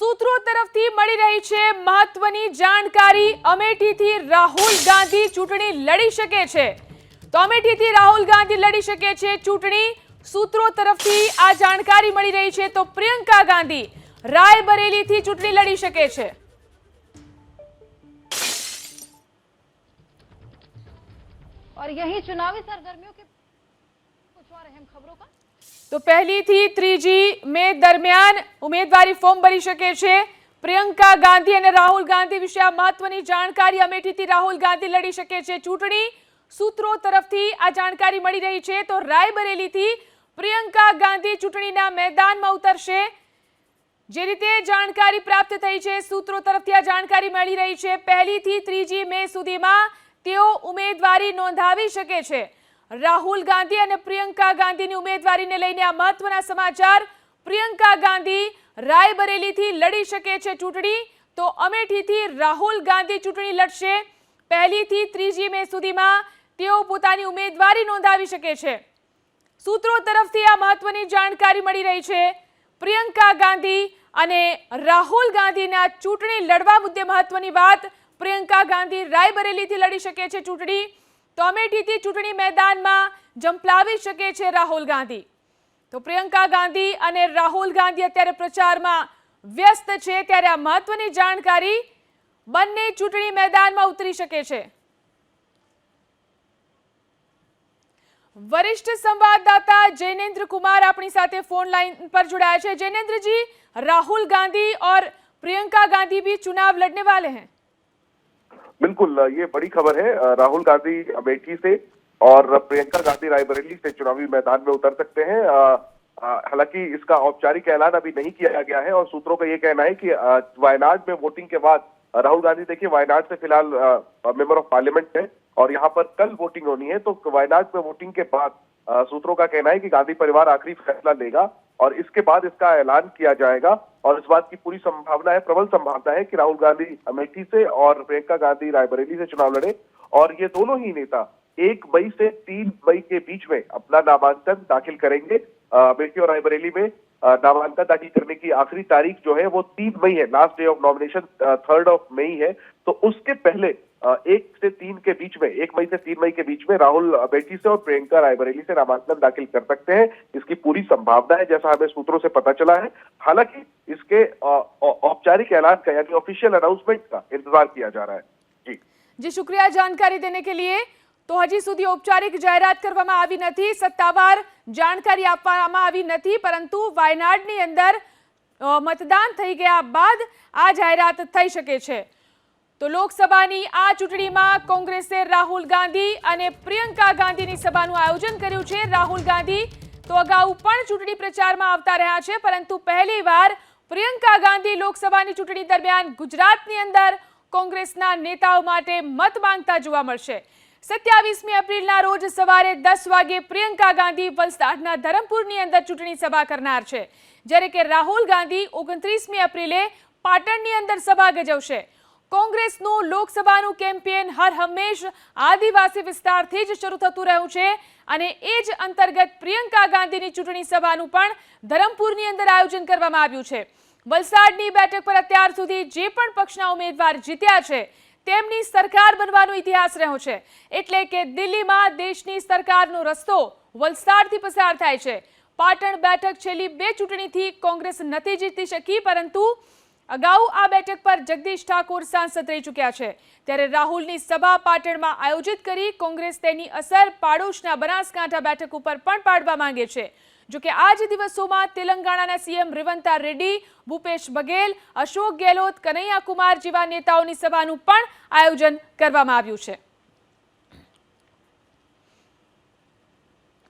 સૂત્રો તરફથી મળી રહી છે મહત્વની જાણકારી અમેઠીથી રાહુલ ગાંધી ચૂંટણી લડી શકે છે તો અમેઠીથી રાહુલ ગાંધી લડી શકે છે ચૂંટણી સૂત્રો તરફથી આ જાણકારી મળી રહી છે તો પ્રિયંકા ગાંધી રાયબરેલીથી ચૂંટણી લડી શકે છે और यही चुनावी सरगर्मियों के कुछ और अहम खबरों का તો પહેલીથી ત્રીજી મે દરમિયાન ઉમેદવારી ફોર્મ ભરી શકે છે. પ્રિયંકા ગાંધી અને રાહુલ ગાંધી વિશે આ મહત્વની જાણકારી અમેઠીથી રાહુલ ગાંધી લડી શકે છે. ચૂંટણી સૂત્રો તરફથી આ જાણકારી મળી રહી છે. તો રાયબરેલીથી પ્રિયંકા ગાંધી ચૂંટણીના મેદાનમાં ઉતરશે. જે રીતે જાણકારી પ્રાપ્ત થઈ છે, સૂત્રો તરફથી આ જાણકારી મળી રહી છે. પહેલીથી ત્રીજી મે સુધીમાં તેઓ ઉમેદવારી નોંધાવી શકે છે. રાહુલ ગાંધી અને પ્રિયંકા ગાંધીની ઉમેદવારીને લઈને આ મહત્વના સમાચાર. પ્રિયંકા ગાંધી રાયબરેલીથી લડી શકે છે ચૂંટણી. તો અમેઠીથી રાહુલ ગાંધી ચૂંટણી લડશે. પહેલીથી ત્રીજી મે સુધીમાં તેઓ પોતાની ઉમેદવારી નોંધાવી શકે છે. સૂત્રો તરફથી આ મહત્વની જાણકારી મળી રહી છે. પ્રિયંકા ગાંધી અને રાહુલ ગાંધીના ચૂંટણી લડવા મુદ્દે મહત્વની વાત. પ્રિયંકા ગાંધી રાયબરેલીથી લડી શકે છે ચૂંટણી. તો અમેઠીથી ચૂંટણી મેદાનમાં જંપલાવી શકે છે રાહુલ ગાંધી. તો પ્રિયંકા ગાંધી અને રાહુલ ગાંધી અત્યારે પ્રચારમાં વ્યસ્ત છે, ત્યારે આ મહત્વની જાણકારી બંને ચૂંટણી મેદાનમાં ઉતરી શકે છે. વરિષ્ઠ સંવાદદાતા જૈનેન્દ્ર કુમાર આપણી સાથે ફોન લાઈન પર જોડાયા છે. જૈનેન્દ્રજી, રાહુલ ગાંધી ઓર પ્રિયંકા ગાંધી भी ચુનાવ लड़ने वाले हैं बिल्कुल, ये बड़ी खबर है। राहुल गांधी अमेठी से और प्रियंका गांधी रायबरेली से चुनावी मैदान में उतर सकते हैं। हालाँकि इसका औपचारिक ऐलान अभी नहीं किया गया है और सूत्रों का ये कहना है कि वायनाड में वोटिंग के बाद, राहुल गांधी देखिए, वायनाड से फ़िलहाल मेंबर ऑफ़ पार्लियामेंट है और यहाँ पर कल वोटिंग होनी है तो वायनाड में वोटिंग के बाद सूत्रों का कहना है कि गांधी परिवार आखिरी फैसला लेगा। और इसके बाद इसका ऐलान किया जाएगा। और इस बात की पूरी संभावना है, प्रबल संभावना है कि राहुल गांधी अमेठी से और प्रियंका गांधी रायबरेली से चुनाव लड़े। और ये दोनों ही नेता एक मई से तीन मई के बीच में अपना नामांकन दाखिल करेंगे अमेठी और रायबरेली में। नामांकन दाखिल करने की आखिरी तारीख जो है वो तीन मई है last day of nomination third of May है। तो उसके पहले एक से तीन के बीच में एक मई से तीन मई के बीच में राहुल अमेठी से और प्रियंका रायबरेली से नामांकन दाखिल कर सकते हैं इसकी पूरी संभावना है जैसा हमें सूत्रों से पता चला है हालांकि इसके औपचारिक ऐलान का यानी ऑफिशियल अनाउंसमेंट का इंतजार किया जा रहा है जी जी शुक्रिया जानकारी देने के लिए તો હજી સુધી ઔપચારિક જાહેરાત કરવામાં આવી નથી સત્તાવાર જાણકારી આપવામાં આવી નથી પરંતુ વાયનાડની અંદર અ, મતદાન થઈ ગયા બાદ આ જાહેરાત થઈ શકે છે તો લોકસભાની આ ચૂંટણીમાં કોંગ્રેસે રાહુલ ગાંધી અને પ્રિયંકા ગાંધીની સભાનું આયોજન કર્યું છે. રાહુલ ગાંધી તો અગાઉ પણ ચૂંટણી પ્રચારમાં આવતા રહ્યા છે, પરંતુ પહેલીવાર પ્રિયંકા ગાંધી લોકસભાની ચૂંટણી દરમિયાન ગુજરાતની અંદર કોંગ્રેસના નેતાઓ માટે મત માંગતા જોવા મળશે. સત્યાવીસમી એપ્રિલના રોજ સવારે દસ વાગે પ્રિયંકા ગાંધી વલસાડના ધરમપુરની અંદર ચૂંટણી સભા કરનાર છે. જ્યારે કે રાહુલ ગાંધી ઓગણત્રીસમી એપ્રિલે પાટણની અંદર સભા ગજવશે. કોંગ્રેસનું લોકસભાનું કેમ્પેન હર હંમેશ આદિવાસી વિસ્તારથી જ શરૂ થતું રહ્યું છે અને એ જ અંતર્ગત પ્રિયંકા ગાંધીની ચૂંટણી સભાનું પણ ધરમપુરની અંદર આયોજન કરવામાં આવ્યું છે. વલસાડની બેઠક પર અત્યાર સુધી જે પણ પક્ષના ઉમેદવાર જીત્યા છે, તેમની સરકાર બનવાનો ઇતિહાસ રહ્યો છે. એટલે કે દિલ્હીમાં દેશની સરકારનો રસ્તો વલસાડથી પસાર થાય છે. પાટણ બેઠક છેલ્લી બે ચૂંટણીથી કોંગ્રેસ નથી જીતી શકી, પરંતુ અગાઉ આ બેઠક પર જગદીશ ઠાકોર સાંસદ રહી ચૂક્યા છે. ત્યારે રાહુલની સભા પાટણમાં આયોજિત કરી કોંગ્રેસ તેની અસર પાડોશના બનાસકાંઠા બેઠક ઉપર પણ પાડવા માંગે છે. જોકે આ જ દિવસોમાં તેલંગાણાના સીએમ રેવંતા રેડ્ડી, ભૂપેશ બઘેલ, અશોક ગેહલોત કનૈયા કુમાર જેવા નેતાઓની સભાનું પણ આયોજન કરવામાં આવ્યું છે.